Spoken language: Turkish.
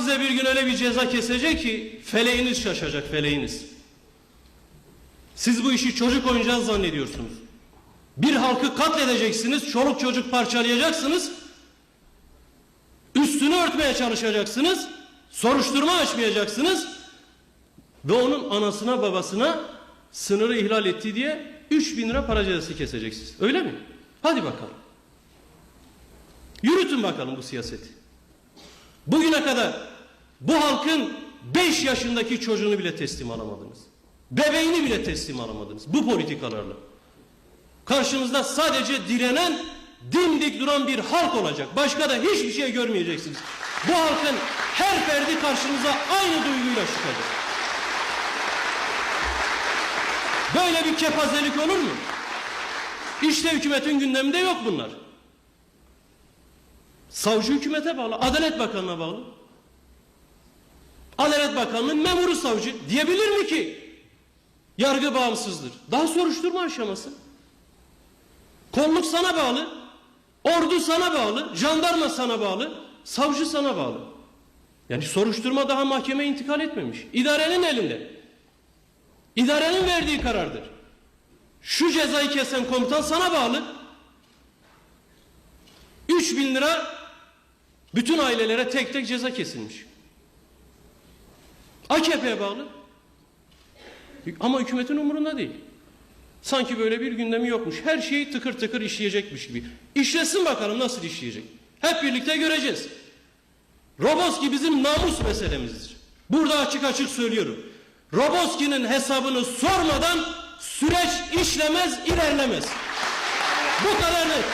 size bir gün öyle bir ceza kesecek ki feleğiniz şaşacak feleğiniz. Siz bu işi çocuk oyuncağı zannediyorsunuz. Bir halkı katledeceksiniz, çoluk çocuk parçalayacaksınız. Üstünü örtmeye çalışacaksınız. Soruşturma açmayacaksınız. Ve onun anasına babasına sınırı ihlal etti diye 3 bin lira para cezası keseceksiniz. Öyle mi? Hadi bakalım. Yürütün bakalım bu siyaseti. Bugüne kadar bu halkın 5 yaşındaki çocuğunu bile teslim alamadınız. Bebeğini bile teslim alamadınız. Bu politikalarla. Karşınızda sadece direnen, dimdik duran bir halk olacak. Başka da hiçbir şey görmeyeceksiniz. Bu halkın her ferdi karşınıza aynı duyguyla çıkacak. Böyle bir kepazelik olur mu? İşte hükümetin gündeminde yok bunlar. Savcı hükümete bağlı, Adalet Bakanlığı'na bağlı. Adalet Bakanlığı memuru savcı diyebilir mi ki yargı bağımsızdır? Daha soruşturma aşaması. Kolluk sana bağlı, ordu sana bağlı, jandarma sana bağlı, savcı sana bağlı. Yani soruşturma daha mahkemeye intikal etmemiş. İdarenin elinde. İdarenin verdiği karardır. Şu cezayı kesen komutan sana bağlı. 3 bin lira bütün ailelere tek tek ceza kesilmiş. AKP'ye bağlı. Ama hükümetin umurunda değil. Sanki böyle bir gündemi yokmuş. Her şeyi tıkır tıkır işleyecekmiş gibi. İşlesin bakalım nasıl işleyecek. Hep birlikte göreceğiz. Roboski bizim namus meselemizdir. Burada açık açık söylüyorum. Roboski'nin hesabını sormadan süreç işlemez, ilerlemez. Bu kadar net.